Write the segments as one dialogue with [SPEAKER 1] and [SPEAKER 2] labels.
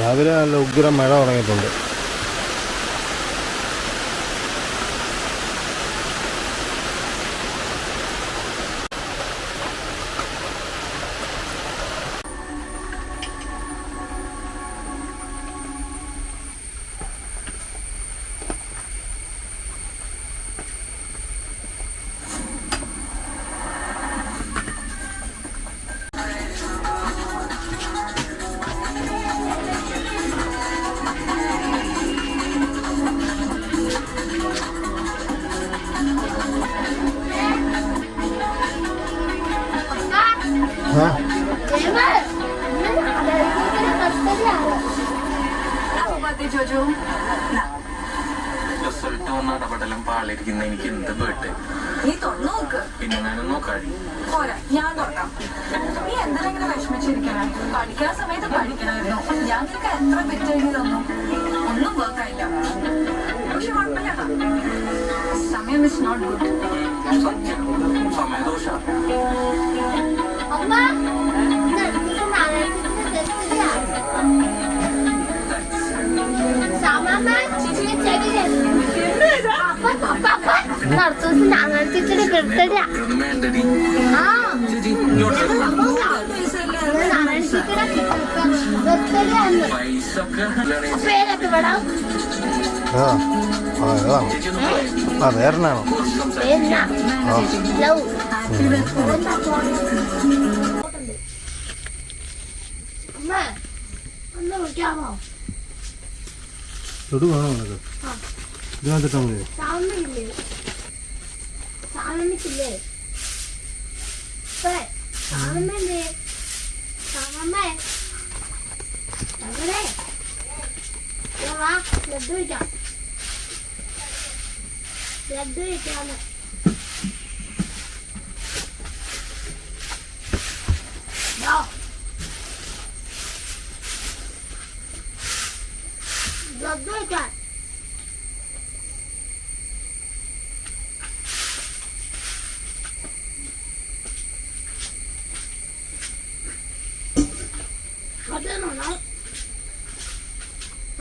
[SPEAKER 1] രാവിലെ നല്ല ഉഗ്രം മഴ തുടങ്ങിയിട്ടുണ്ട്.
[SPEAKER 2] റിസൾട്ട് വന്ന ഇടപെടലും പാളിരിക്കുന്ന എനിക്ക് എന്ത് പേട്ട്
[SPEAKER 3] നീ തുറന്നു നോക്ക്
[SPEAKER 2] പിന്നെ ഞാനും നോക്കാടി
[SPEAKER 3] പോരാ ഞാൻ തുറക്കാം നീ എന്തിനാ ഇങ്ങനെ വിഷമിച്ചിരിക്കണേ പഠിക്കാൻ സമയത്ത് പഠിക്കണമായിരുന്നു ഞാൻ നിനക്ക് എത്ര ബിറ്റ് എഴുതി തന്നു ഒന്നും വർക്കായില്ല പക്ഷെ കുഴപ്പമില്ല സമയം ഇസ് നോട്ട് ഗുഡ്
[SPEAKER 2] സമയദോഷ
[SPEAKER 4] കുറച്ച് ദിവസം ഞങ്ങൾ
[SPEAKER 2] ടീച്ചർ എടുത്തില്ല
[SPEAKER 4] ആ പേരൊക്കെ വേടാ
[SPEAKER 1] ആ ആ. അതാണോ ആ
[SPEAKER 4] വേറെ
[SPEAKER 1] ആണോ
[SPEAKER 4] ലവ്
[SPEAKER 1] ലഡു വേണോ നിനക്ക്. ഇതിനകത്തിട്ടാ മതി
[SPEAKER 4] ലഡ്ഡു ലഡ്ഡു കഴിക്കാന്ന് വാ. ലഡ്ഡു കഴിക്കാൻ കടയാണോ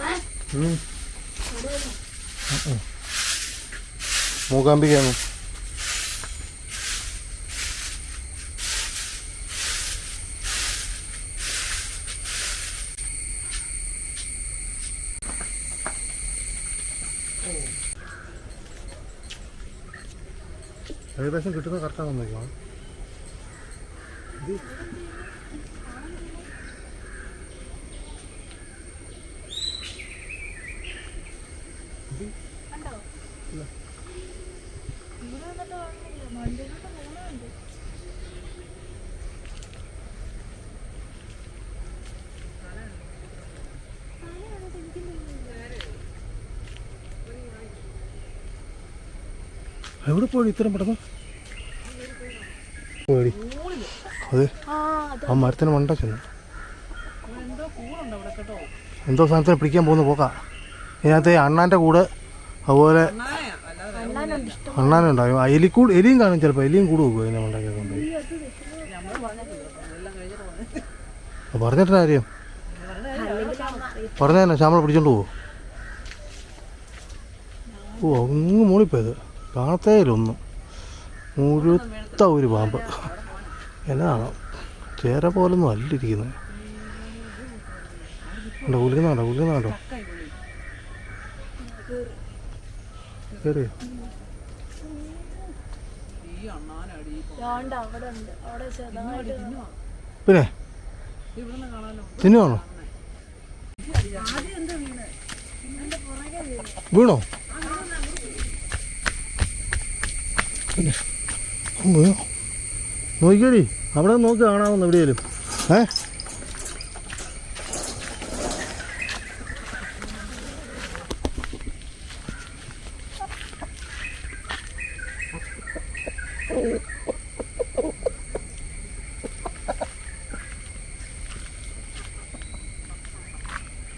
[SPEAKER 4] ഏ
[SPEAKER 1] ഉം.
[SPEAKER 4] കടയാണോ
[SPEAKER 1] മൂകാംബികയാണ് ഏകദേശം കിട്ടുന്ന കറക്റ്റാണെന്ന് നോക്കണം എവിടെ പോയി ഇത്രയും പെട്ടെന്ന്? പേടി. അത് ആ മരത്തിന് മണ്ട ചെന്നു. എന്തോ സാധനത്തിന് പിടിക്കാൻ പോകുന്ന പോക്കാ. ഇതിനകത്ത് അണ്ണാന്റെ കൂട് അതുപോലെ അണ്ണാനുണ്ടാകും എലിക്കൂട് എലിയും കാണും ചിലപ്പോൾ എലിയും കൂട് പോകും അതിനെ മണ്ടൊക്കെ കൊണ്ടുപോയി പറഞ്ഞിട്ട് കാര്യം? പറഞ്ഞ തന്നെ ശ്യാമള പിടിച്ചോണ്ട് പോവോ. ഓ അങ്ങ് മൂളിപ്പോയത് കാണത്തേയില്ല ഒന്നും മുഴുത്ത ഒരു പാമ്പ്. എന്നാണോ? ചേര പോലൊന്നും അല്ലിരിക്കുന്നത്. ഉണ്ടോ. കുലുക്കുന്നുണ്ടോ കുലുക്കുന്നുണ്ടോ കയറിയോ പിന്നെ? തിന്നുവാണോ? വീണോ? നോക്കിക്കോടി. അവിടെ നോക്കി കാണാവുന്ന എവിടെയാലും ഏ?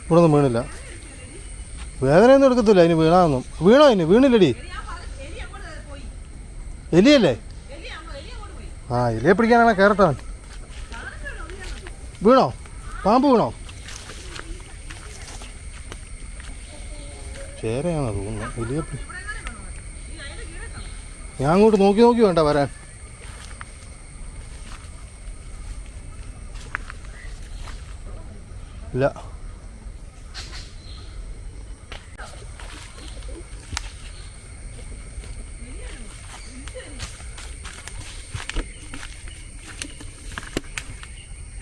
[SPEAKER 1] ഇവിടെ ഒന്നും വീണില്ല. വേദനയൊന്നും എടുക്കത്തില്ല. അതിന് വീണാന്നും വീണോ അതിന് വീണില്ലടി. എലിയല്ലേ? ആ എലിയെ പിടിക്കാനാണ് കയറത്തവൻ വീണോ? പാമ്പ് വീണോ? ചേരയാണോ തോന്നുന്നു. എലിയെ ഞാൻ അങ്ങോട്ട് നോക്കി നോക്കി വേണ്ട വരാൻ. ഇല്ല.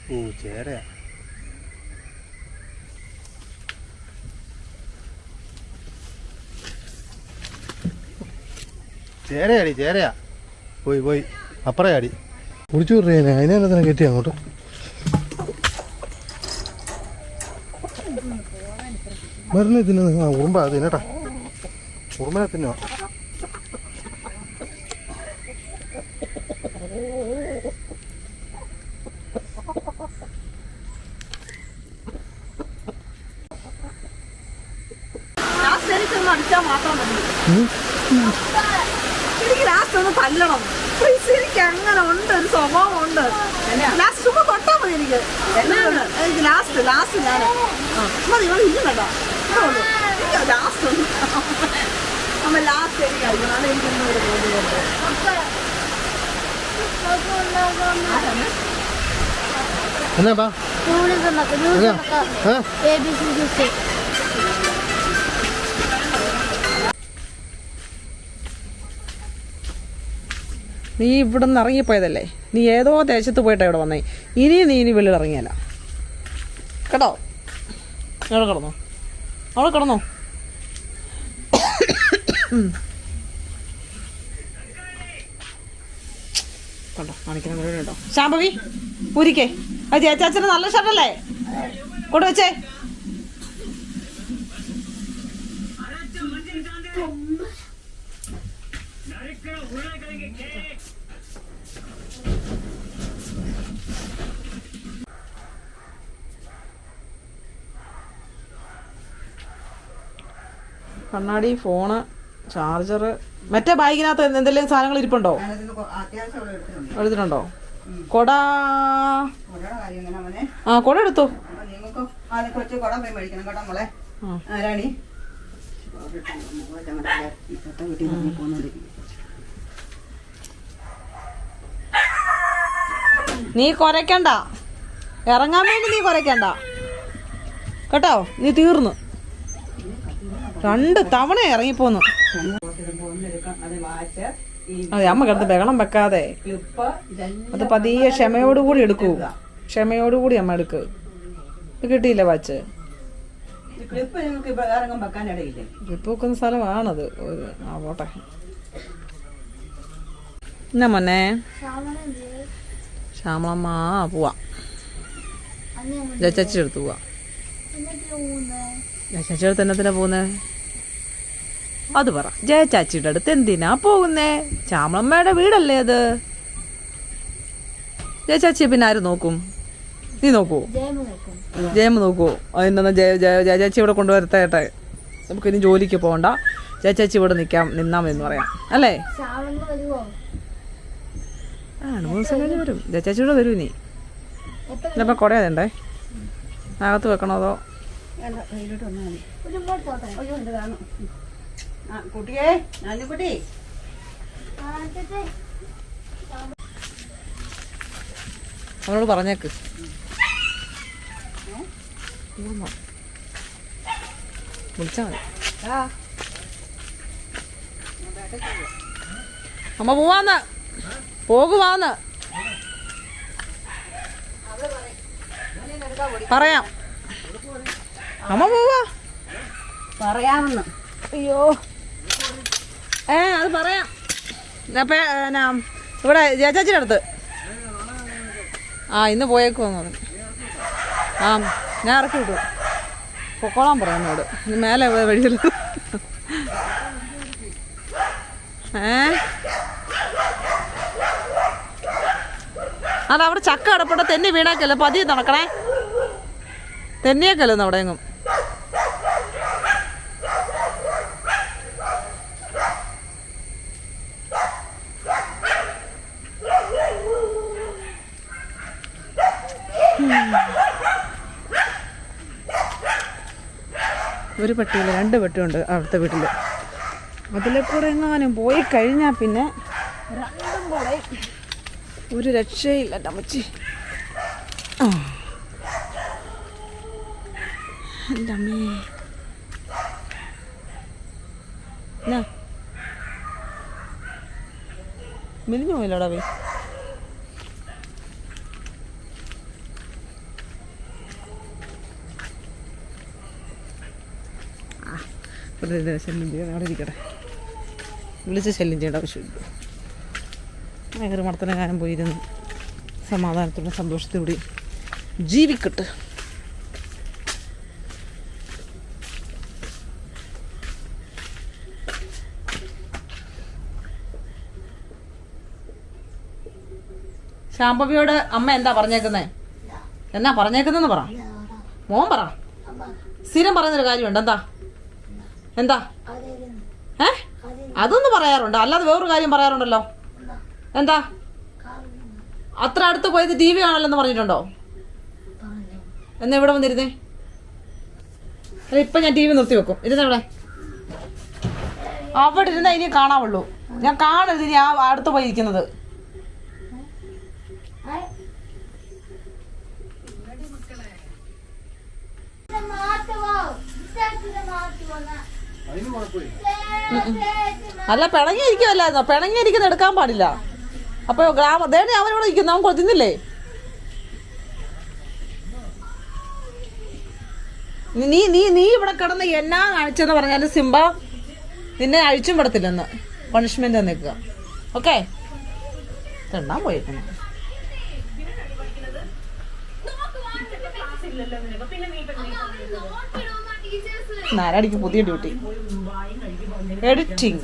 [SPEAKER 1] ഓ ചേരയാ ചേരയാടി ചേരയാ. പോയി പോയി. അപ്പറയാടി. കുടിച്ചു വിടുറേ അതിനെ തന്നെ കെട്ടി അങ്ങോട്ട്. മരുന്ന് തിന്നു ഉറുമ്പ തിന്നട്ടാ ഉറുമ്പനെ തിന്നോ
[SPEAKER 5] ലാസ്റ്റ് എനിക്കൊന്ന് അടിച്ചാൽ മാത്രം മതി
[SPEAKER 1] ഉം.
[SPEAKER 5] ഒന്ന് തല്ലണം. പ്ലീസ് എനിക്ക് അങ്ങനെ ഉണ്ട് ഒരു സ്വഭാവം ഉണ്ട് ലാസ്റ്റ് ചുമ്മാ തൊട്ടാ മതി എനിക്ക്. എനിക്ക് ലാസ്റ്റ് ലാസ്റ്റ് ഞാൻ മതി നിങ്ങൾ ഇല്ല കേട്ടോ എനിക്ക് ലാസ്റ്റ് അമ്മ ലാസ്റ്റ് എനിക്ക് കഴിക്കണം എനിക്കൊന്നും ഒരു ബോധ്യമുണ്ട്
[SPEAKER 1] എന്നാ
[SPEAKER 5] നീ ഇവിടെ നിന്ന് ഇറങ്ങിപ്പോയതല്ലേ? നീ ഏതോ ദേശത്ത് പോയിട്ടാ ഇവിടെ വന്നേ. ഇനി നീ ഇനി വെളിയിൽ ഇറങ്ങിയല്ല കേട്ടോ? അവിടെ കിടന്നോ. അവിടെ കിടന്നോ. കണ്ടോ? ശാംഭവി ഊരിക്കേ. അത് ചേച്ചാച്ചന് നല്ല ഷർട്ടല്ലേ? കൊണ്ട് കണ്ണാടി ഫോണ് ചാർജർ. മറ്റേ ബാഗിനകത്ത് എന്തെങ്കിലും സാധനങ്ങൾ ഇരിപ്പുണ്ടോ? എടുത്തിട്ടുണ്ടോ കൊട. ആ കൊട എടുത്തു. നീ കൊരക്കണ്ട ഇറങ്ങാൻ വേണ്ടി നീ കൊരക്കണ്ട കേട്ടോ? നീ തീർന്നു. രണ്ട് തവണ ഇറങ്ങിപ്പോന്നു. അതെ അമ്മ കിടന്ന് ബഹളം വെക്കാതെ. അത് പതിയെ ക്ഷമയോടുകൂടി എടുക്കൂ. ക്ഷമയോടുകൂടി അമ്മ എടുക്ക്. കിട്ടിയില്ല വാച്ച്?
[SPEAKER 6] ക്ലിപ്പ്
[SPEAKER 5] വെക്കുന്ന സ്ഥലമാണത്. ആവോട്ടെ എന്നാ മോനെ? ശ്യാമളമ്മ പോവാ. ചേച്ചി എടുത്ത് പോവാ. ചേച്ചി അടുത്ത് എന്നത്തിനാ പോകുന്നേ അത് പറ. ജയ ചാച്ചിയുടെ അടുത്ത് എന്തിനാ പോകുന്നേ? ചാമളമ്മയുടെ വീടല്ലേ അത്? ജയ ചാച്ചിയെ പിന്നെ ആര് നോക്കും? നീ നോക്കൂ.
[SPEAKER 4] ജയമ നോക്കൂ.
[SPEAKER 5] നോക്കുവോ അതിനെന്നാ ജയ ജയ ജയ ചാച്ചി ഇവിടെ കൊണ്ടുവരത്തേട്ടെ നമുക്ക് ഇനി ജോലിക്ക് പോകണ്ട ജയ ചാച്ചി ഇവിടെ നിൽക്കാം നിന്നാ മതി എന്ന് പറയാം. അല്ലേ? ആ മൂന്ന് ദിവസം കഴിഞ്ഞ് വരും. ജയ ചാച്ചി ഇവിടെ വരും
[SPEAKER 4] നീ
[SPEAKER 5] ഇല്ലപ്പോൾ കുടയാതണ്ടേ അകത്ത് വെക്കണോ അതോ?
[SPEAKER 6] കുട്ടിയേ
[SPEAKER 4] ചേച്ചി.
[SPEAKER 5] അവനോട് പറഞ്ഞേക്ക്? വിളിച്ചാ മതി. അമ്മ പോവാന്ന്. പോകുവാന്ന്. പറയാം. അമ്മ പോവാ.
[SPEAKER 6] പറയാമെന്ന്.
[SPEAKER 5] അയ്യോ. ഏ അത് പറയാം. അപ്പൊ എന്നാ ഇവിടെ ചേച്ചാച്ചിയുടെ അടുത്ത്. ആ ഇന്ന് പോയേക്കുവെന്ന് പറഞ്ഞു. ആ ഞാൻ ഇറക്കി വിട്ടു. പൊക്കോളാൻ പറയാം എന്നോട്. ഇനി മേലെ വഴിയിൽ. ഏ? അല്ല അവിടെ ചക്ക അടപ്പെട്ട തെന്നി വീണേക്കല്ലേ? പതിയെ നടക്കണേ. തെന്നിയേക്കല്ലോ അവിടെ എങ്ങും ഒരു പെട്ടിയില്ല രണ്ട് പെട്ടിയുണ്ട് അവിടുത്തെ വീട്ടിൽ അതിലെ കൂടെ എങ്ങാനും പോയി കഴിഞ്ഞാൽ പിന്നെ രണ്ടും കൂടെ ഒരു രക്ഷയില്ല അമ്മച്ചി എന്റെ അമ്മേ. മെലിഞ്ഞു വെറുതെ ശല്യം ചെയ്യാൻ അവിടെ ഇരിക്കട്ടെ. വിളിച്ച് ശല്യം ചെയ്യേണ്ട ആവശ്യമില്ല. ഭയങ്കര മർത്തനകാരം പോയിരുന്ന്. സമാധാനത്തോടെ സന്തോഷത്തോടെ ജീവിക്കട്ടെ. ശാംഭവിയോട് അമ്മ എന്താ പറഞ്ഞേക്കുന്നേ? എന്നാ പറഞ്ഞേക്കുന്നെന്ന് പറ. മോൻ പറ. സ്ഥിരം പറയുന്നൊരു കാര്യമുണ്ട്. എന്താ? എന്താ? ഏ? അതൊന്നും പറയാറുണ്ട്. അല്ലാതെ വേറൊരു കാര്യം പറയാറുണ്ടല്ലോ. എന്താ? അത്ര അടുത്ത് പോയത് ടി വി കാണല്ലെന്ന് പറഞ്ഞിട്ടുണ്ടോ? എന്നാ ഇവിടെ വന്നിരുന്നേ? അല്ല ഇപ്പൊ ഞാൻ ടി വി നിർത്തി വെക്കും. ഇരുന്നെവിടെ അവിടെ ഇരുന്ന ഇനി കാണാവുള്ളൂ. ഞാൻ കാണരുത് ഇനി ആ അടുത്ത് പോയി ഇരിക്കുന്നത്
[SPEAKER 1] കുഴപ്പമില്ല
[SPEAKER 5] അല്ല പിണങ്ങിയിരിക്കുമല്ലായിരുന്നോ പിണങ്ങിയിരിക്കുന്ന എടുക്കാൻ പാടില്ല. അപ്പൊ ഗ്രാമ ദേണി അവനോട് ഇരിക്കുന്നു അവൻ കൊതിന്നില്ലേ? നീ നീ നീ ഇവിടെ കിടന്ന് എന്നാ കാണിച്ചെന്ന് പറഞ്ഞാലും സിംബ നിന്നെ അഴിച്ചും പെടത്തില്ലെന്ന് പണിഷ്മെന്റ് നിൽക്കുക ഓക്കെ തെണ്ണാൻ പോയേക്കുന്നു. നാരാടിക്ക് പുതിയ ഡ്യൂട്ടി. എഡിറ്റിംഗ്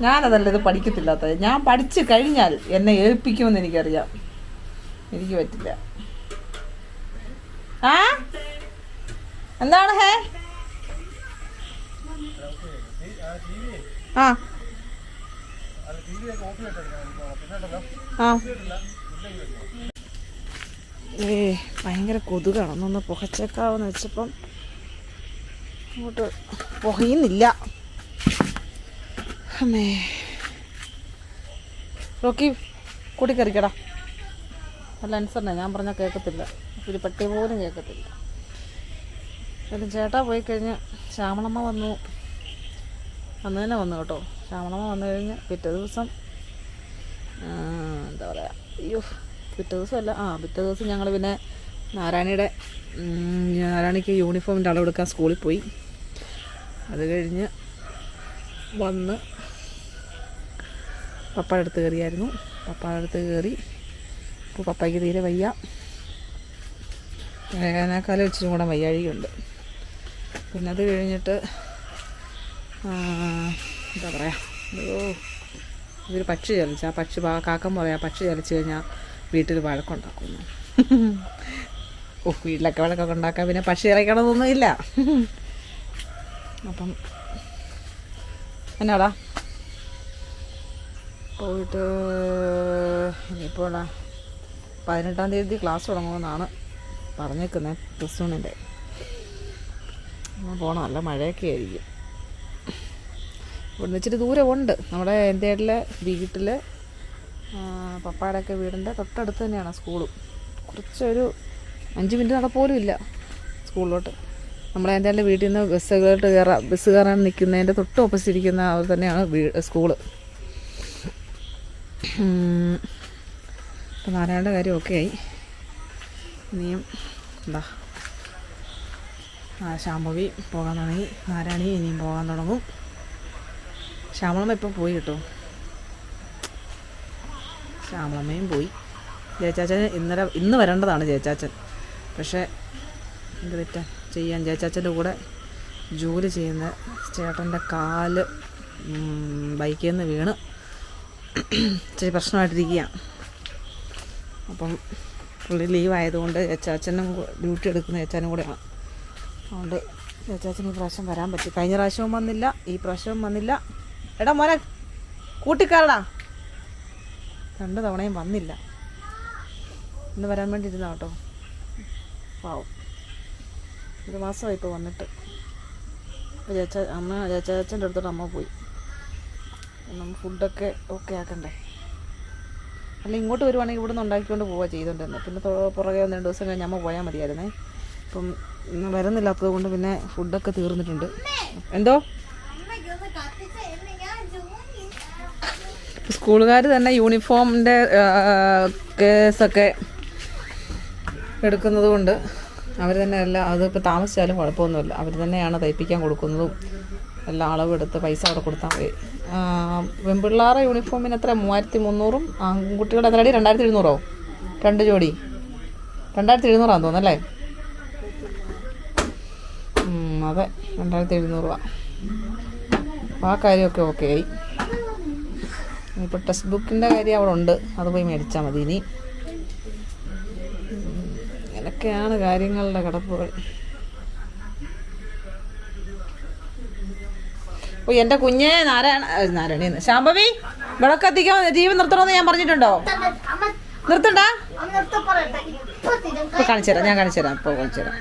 [SPEAKER 5] ഞാനതല്ല ഇത് പഠിക്കത്തില്ലാത്തത്. ഞാൻ പഠിച്ചു കഴിഞ്ഞാൽ എന്നെ ഏൽപ്പിക്കുമെന്ന് എനിക്കറിയാം. എനിക്ക് പറ്റില്ല. ആ? എന്താണ് ഹേ? ആ. ആ. ഏ ഭയങ്കര കൊതുകാണ്. ഒന്നൊന്ന് പുകച്ചേക്കാവെന്ന് വെച്ചപ്പം അങ്ങോട്ട് പുകയുന്നില്ല. അമ്മേ. റോക്കി കൂട്ടിക്കറിക്കടാ നല്ല അനുസരണ ഞാൻ പറഞ്ഞാൽ കേൾക്കത്തില്ല ഒരു പട്ടി പോലും കേൾക്കത്തില്ല എന്നാലും ചേട്ടാ പോയി കഴിഞ്ഞ് ശ്യാമളമ്മ വന്നു. അന്ന് തന്നെ വന്നു കേട്ടോ. ശ്യാമളമ്മ വന്നു കഴിഞ്ഞ് പിറ്റേ ദിവസം എന്താ പറയുക അയ്യോ പിറ്റേ ദിവസമല്ല ആ പിറ്റേ ദിവസം ഞങ്ങൾ പിന്നെ നാരായണിയുടെ നാരായണിക്ക് യൂണിഫോമിന്റെ അളവെടുക്കാൻ സ്കൂളിൽ പോയി. അത് കഴിഞ്ഞ് വന്ന് പപ്പയുടെ അടുത്ത് കയറിയായിരുന്നു. പപ്പയുടെ അടുത്ത് കയറി ഇപ്പോൾ പപ്പയ്ക്ക് തീരെ വയ്യ. വേനൽക്കാലം ഇച്ചിരി കൂടെ വയ്യാഴികയുണ്ട്. പിന്നെ അത് കഴിഞ്ഞിട്ട് എന്താ പറയുക ഓ ഇതൊരു പക്ഷി ചലിച്ച്. ആ പക്ഷി കാക്കം പറയാം പക്ഷി ചലിച്ച് കഴിഞ്ഞാൽ വീട്ടിൽ വഴക്കുണ്ടാക്കുന്നു ഓ വീട്ടിലൊക്കെ വഴക്കൊക്കെ ഉണ്ടാക്കാൻ പിന്നെ പക്ഷി ഇറക്കണമെന്നൊന്നും ഇല്ല. അപ്പം എന്നാടാ? പോയിട്ട് ഇനിയിപ്പോൾ പതിനെട്ടാം തീയതി ക്ലാസ് തുടങ്ങുമെന്നാണ് പറഞ്ഞേക്കുന്നത് പ്ലസ് വണ്ണിന്റെ പോകണം നല്ല മഴയൊക്കെ ആയിരിക്കും. ഇവിടുന്ന് ഇച്ചിരി ദൂരമുണ്ട്. നമ്മുടെ എന്റെ വീട്ടിൽ പപ്പായുടെയൊക്കെ വീടിന്റെ തൊട്ടടുത്ത് തന്നെയാണ് സ്കൂളും കുറച്ചൊരു അഞ്ച് മിനിറ്റ് നടപ്പോലും ഇല്ല സ്കൂളിലോട്ട് നമ്മളെ എന്റെ വീട്ടിൽ നിന്ന് ബസ്സുകളിലോട്ട് കയറാൻ ബസ് കയറാൻ നിൽക്കുന്നതിന്റെ തൊട്ട് ഓപ്പോസിറ്റ് ഇരിക്കുന്ന അവർ തന്നെയാണ് വീ സ്കൂൾ ഇപ്പം നാരായണന്റെ കാര്യം ഓക്കെ ആയി. ഇനിയും എന്താ? ശാംഭവി പോകാൻ തുടങ്ങി. നാരായണി ഇനിയും പോകാൻ തുടങ്ങും. ശ്യാമളമ്മ ഇപ്പം പോയി കേട്ടോ. ശ്യാമളമ്മയും പോയി. ജയച്ചാച്ചൻ ഇന്നലെ ഇന്ന് വരേണ്ടതാണ് ജയച്ചാച്ചൻ പക്ഷേ എന്ത് പറ്റ ചെയ്യാൻ? ജയച്ചാച്ചന്റെ കൂടെ ജോലി ചെയ്യുന്ന ചേട്ടന്റെ കാൽ ബൈക്കിൽ നിന്ന് വീണ് ഇച്ചിരി പ്രശ്നമായിട്ടിരിക്കുകയാണ്. അപ്പം പുള്ളി ലീവ് ആയതുകൊണ്ട് ചേച്ചാച്ചനും ഡ്യൂട്ടി എടുക്കുന്ന ചേച്ചാനും കൂടെയാണ്. അതുകൊണ്ട് ചേച്ചാച്ചന് ഈ പ്രാവശ്യം വരാൻ പറ്റി. കഴിഞ്ഞ പ്രാവശ്യവും വന്നില്ല ഈ പ്രാവശ്യവും വന്നില്ല. എടാ മോനെ കൂട്ടിക്കാരടാ. രണ്ട് തവണയും വന്നില്ല. ഇന്ന് വരാൻ വേണ്ടി ഇരുന്ന കേട്ടോ. പാവം ഒരു മാസമായി ഇപ്പോൾ വന്നിട്ട്. ചേച്ച അമ്മ ചേച്ചാച്ചന്റെ അടുത്തോട്ട് അമ്മ പോയി. നമ്മൾ ഫുഡൊക്കെ ഓക്കെ ആക്കണ്ടേ? അല്ല ഇങ്ങോട്ട് വരുവാണെങ്കിൽ ഇവിടുന്ന് ഉണ്ടാക്കിക്കൊണ്ട് പോവുക ചെയ്തുകൊണ്ടിരുന്നത് പിന്നെ പുറകെ ഒന്ന് രണ്ട് ദിവസം കഴിഞ്ഞ് അമ്മ പോയാൽ മതിയായിരുന്നേ. ഇപ്പം വരുന്നില്ലാത്തത് കൊണ്ട് പിന്നെ ഫുഡൊക്കെ തീർന്നിട്ടുണ്ട്. എന്തോ
[SPEAKER 4] അമ്മയ്ക്കൊന്ന് കത്തിച്ച് എന്നെ ഞാൻ ജോലി
[SPEAKER 5] സ്കൂളുകാർ തന്നെ യൂണിഫോമിന്റെ കേസൊക്കെ എടുക്കുന്നത് കൊണ്ട് അവർ തന്നെ എല്ലാം അതിപ്പോൾ താമസിച്ചാലും കുഴപ്പമൊന്നുമില്ല. അവർ തന്നെയാണ് തയ്പ്പിക്കാൻ കൊടുക്കുന്നതും. എല്ലാം അളവെടുത്ത് പൈസ അവിടെ കൊടുത്താൽ മതി. പെൺപിള്ളേരുടെ യൂണിഫോമിന് എത്ര? മൂവായിരത്തി മുന്നൂറും ആൺകുട്ടികളുടെ എത്ര അടി? രണ്ടായിരത്തി എഴുന്നൂറോ? രണ്ട് ജോഡി. രണ്ടായിരത്തി എഴുന്നൂറാന്ന് തോന്നുന്നല്ലേ ഉം, അതെ. രണ്ടായിരത്തി എഴുന്നൂറ് രൂപ. അപ്പോൾ ആ കാര്യമൊക്കെ ഓക്കെ ആയി. ഇപ്പോൾ ടെക്സ്റ്റ് ബുക്കിന്റെ കാര്യം അവിടെ ഉണ്ട് അത് പോയി മേടിച്ചാൽ മതി ഇനി. ഉം, ഇങ്ങനൊക്കെയാണ് കാര്യങ്ങളുടെ കിടപ്പുകൾ. ഓ എന്റെ കുഞ്ഞെ നാരായണ നാരായണി ശാമ്പവി ശാംഭവി വിളക്കത്തിക്കോ ജീവൻ നിർത്തണമെന്ന് ഞാൻ പറഞ്ഞിട്ടുണ്ടോ? നിർത്തണ്ട? കാണിച്ചു തരാം. ഞാൻ കാണിച്ചു തരാം ഇപ്പോൾ കാണിച്ചു തരാം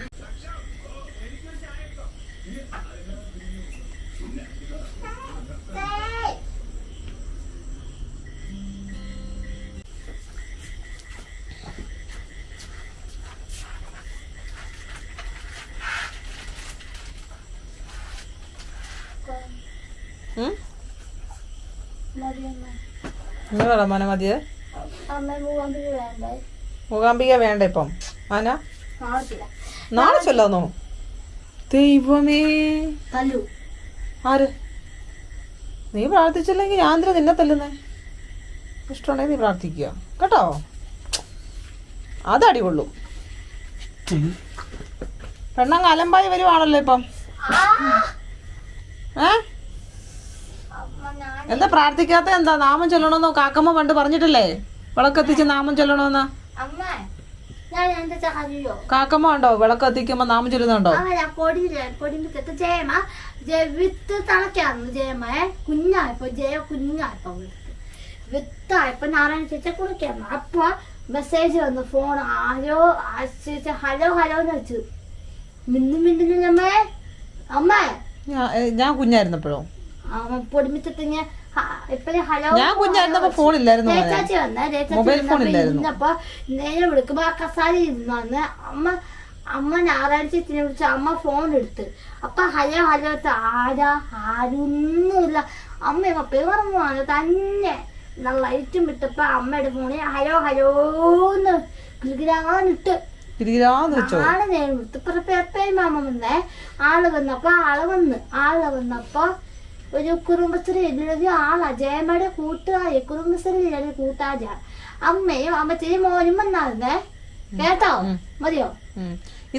[SPEAKER 5] ഇന്ന് വേണം മോനെ മതിയെ?
[SPEAKER 4] അമ്മ മൂവാമ്പി വേണ്ടേ?
[SPEAKER 5] മൂകാംബിക വേണ്ട ഇപ്പം? ആന നാളെ ചൊല്ലാന്നോ? ദൈവമേ. ആര്? നീ പ്രാർത്ഥിച്ചില്ലെങ്കിൽ ഞാൻ എന്തിനാ നിന്നെ തല്ലുന്നേ? ഇഷ്ടമുണ്ടെങ്കിൽ നീ പ്രാർത്ഥിക്കുക. കേട്ടോ? അത് അടികൊള്ളു പെണ്ണങ്ങ് അലമ്പായി വരുവാണല്ലോ ഇപ്പം. ഏ? എന്താ പ്രാർത്ഥിക്കാത്ത എന്താ? നാമം ചൊല്ലണമെന്നോ കാക്കമ്മ പണ്ട് പറഞ്ഞിട്ടില്ലേ? വിളക്കത്തിച്ച് നാമം ചൊല്ലണമെന്ന് കാക്കമ്മ ഉണ്ടോ? വിളക്കത്തിക്കുമ്പോ നാമം ചൊല്ലുന്നുണ്ടോ?
[SPEAKER 4] ജയ വിത്ത് തളയ്ക്കായിരുന്നു ജയമേ. കുഞ്ഞായപ്പോ ജയ കുഞ്ഞായപ്പോ വിത്ത് വിത്തായപ്പോ നാരായണ ചേച്ചി കുളിക്കായിരുന്നു. അപ്പൊ മെസ്സേജ് വന്നു. ഫോൺ ആരോ ചേച്ചി ഹലോ ഹലോ എന്ന് വെച്ചു. മിന്നു മിന്നു അമ്മേ.
[SPEAKER 5] ഞാൻ കുഞ്ഞായിരുന്നപ്പോഴോ?
[SPEAKER 4] ഇപ്പഴേ ഹലോ
[SPEAKER 5] ഞാൻ കുഞ്ഞായിരുന്നപ്പോ ഫോൺ ഇല്ലായിരുന്നു
[SPEAKER 4] രേച്ചാച്ചി വന്ന
[SPEAKER 5] മൊബൈൽ ഫോൺ ഇല്ലായിരുന്നു.
[SPEAKER 4] ഇന്നപ്പോ നേരെ വിളിക്കുമ്പോ ആ ഇരുന്നു അമ്മ അമ്മ ഞായറാഴ്ച ഇത്തിനെ വിളിച്ച് അമ്മ ഫോൺ എടുത്ത്. അപ്പൊ ഹലോ ഹലോ ആരാ? ആരൊന്നുമില്ല. അമ്മ പപ്പേ പറഞ്ഞു തന്നെ എന്നാൽ ലൈറ്റും വിട്ടപ്പോ അമ്മയുടെ ഫോണിൽ ഹലോ ഹലോന്ന് കിളികിരാനിട്ട്
[SPEAKER 5] തിരികെന്ന് വെച്ചോ?
[SPEAKER 4] വിട്ടു വിട്ട് മാമ വന്നേ. ആൾ വന്നപ്പോ ആൾ വന്ന്. ആൾ വന്നപ്പോ ഒരു കുടുംബശ്രീ എന്നുള്ളത് ആളാ. ജയമയുടെ കൂട്ടുകാരി കുടുംബശ്രീ എഴുതിയ കൂട്ടുകാരിയാ അമ്മയും അമ്മച്ചേയും മോനും വന്നായിരുന്നേ. കേട്ടോ? മതിയോ?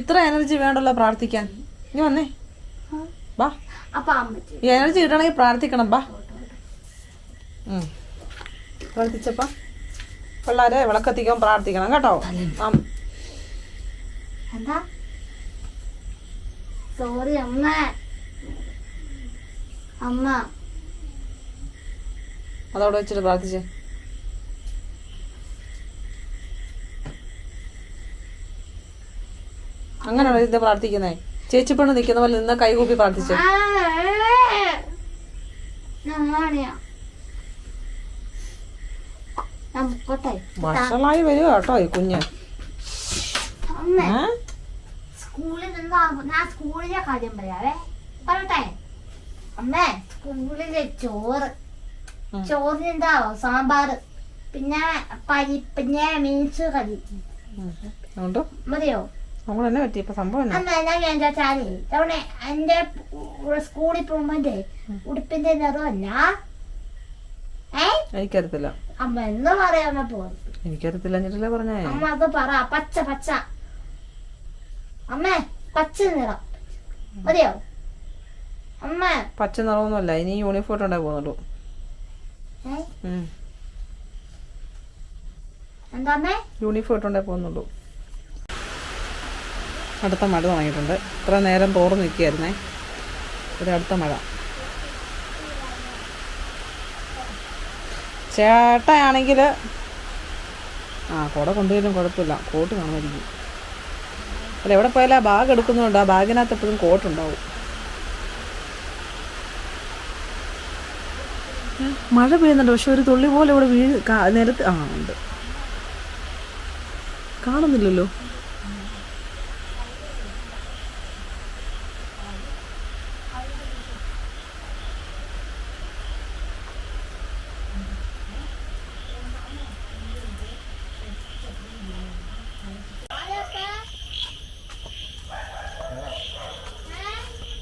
[SPEAKER 5] ഇത്ര എനർജി വേണ്ടല്ലോ പ്രാർത്ഥിക്കാൻ. നീ വന്നേ. ബാ.
[SPEAKER 4] അപ്പൊ അമ്മച്ചി.
[SPEAKER 5] എനർജി കിട്ടണമെങ്കിൽ പ്രാർത്ഥിക്കണം. ബാ. പ്രാർത്ഥിച്ചപ്പാ. പിള്ളേരെ വിളക്കത്തിക്കാൻ പ്രാർത്ഥിക്കണം കേട്ടോ.
[SPEAKER 4] എന്താ? സോറി അമ്മ. അമ്മ.
[SPEAKER 5] അതവിടെ വെച്ചിട്ട് പ്രാർത്ഥിച്ചേ. അങ്ങനെയാണോ ഇത് പ്രാർത്ഥിക്കുന്നേ? ചേച്ചി പെണ്ണ് നിൽക്കുന്ന പോലെ നിന്ന് കൈകൂപ്പി പ്രാർത്ഥിച്ചേ. വഷളായി വരിക കേട്ടോ ഈ കുഞ്ഞ്.
[SPEAKER 4] സ്കൂളിൽ നിന്ന് സ്കൂളിലെ കാര്യം പറയാവേ. പറയട്ടെ. അമ്മേ സ്കൂളിലെ ചോറ്. ചോറിനുണ്ടാവോ സാമ്പാർ പിന്നെ പരിപ്പിന് മീൻസ് കറി. മതിയോ?
[SPEAKER 5] പറ്റി. ഇപ്പൊ സംഭവം
[SPEAKER 4] ചാലേ തവണ എന്റെ സ്കൂളിൽ പോകുമ്പോഴേ ഉടുപ്പിന്റെ നിറമല്ല
[SPEAKER 5] എനിക്കറിയത്തില്ല.
[SPEAKER 4] അമ്മ എന്ന് പറയാമ പോകും
[SPEAKER 5] എനിക്കറിയത്തില്ല എന്നിട്ടല്ലേ പറഞ്ഞേ?
[SPEAKER 4] അമ്മ അത് പറ. പച്ച പച്ച. അമ്മേ പച്ച നിറം. മതിയോ?
[SPEAKER 5] പച്ച നിറമൊന്നുമല്ല. ഇനി യൂണിഫോം ഉണ്ടായി പോകുന്നുള്ളൂ. യൂണിഫോം ഇട്ടുണ്ടേ പോകുന്നുള്ളൂ. അടുത്ത മഴ തുടങ്ങിയിട്ടുണ്ട്. ഇത്ര നേരം തോർന്ന് നിൽക്കുകയായിരുന്നേ. ഒരു അടുത്ത മഴ. ചേട്ടയാണെങ്കിൽ ആ കുട കൊണ്ടുവരും കുഴപ്പമില്ല. കോട്ട് കാണുമായിരിക്കും. അല്ല എവിടെ പോയാലും ആ ബാഗ് എടുക്കുന്നുണ്ട് ആ ബാഗിനകത്ത് എപ്പോഴും കോട്ടുണ്ടാവും ഏ, മഴ പെയ്യുന്നുണ്ട്. പക്ഷെ ഒരു തുള്ളി പോലെ ഇവിടെ വീഴ് നേരത്തെ ആ ഉണ്ട്. കാണുന്നില്ലല്ലോ.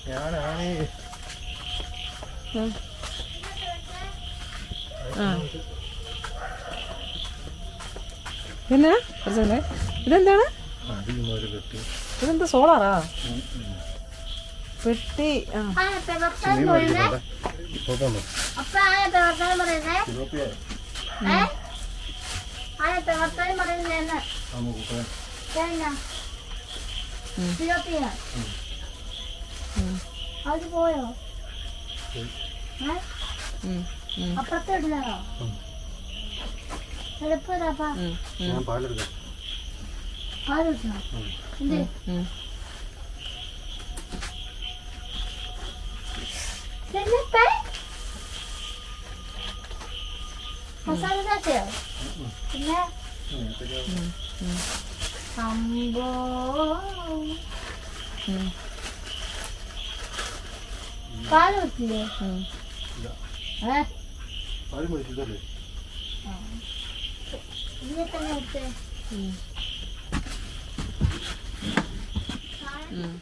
[SPEAKER 1] ഞാനാണ്
[SPEAKER 5] പിന്നെ? കുറച്ചല്ലേ ഇതെന്താണ്? ഇതെന്താ സോളാറാ? പെട്ടി ആ.
[SPEAKER 4] അത് പോയോ
[SPEAKER 1] ഞാൻ പാലെടുക്കാം.
[SPEAKER 4] പിന്നെ? അമ്പോ.
[SPEAKER 5] ഉം.
[SPEAKER 4] പാൽ കിട്ടില്ലേ
[SPEAKER 5] ഉം.
[SPEAKER 4] ഏ?
[SPEAKER 1] പാൽ മേടിച്ചിട്ടല്ലേ
[SPEAKER 4] ഇതിനെ തന്നെ വിട്ടേ
[SPEAKER 5] ഉം.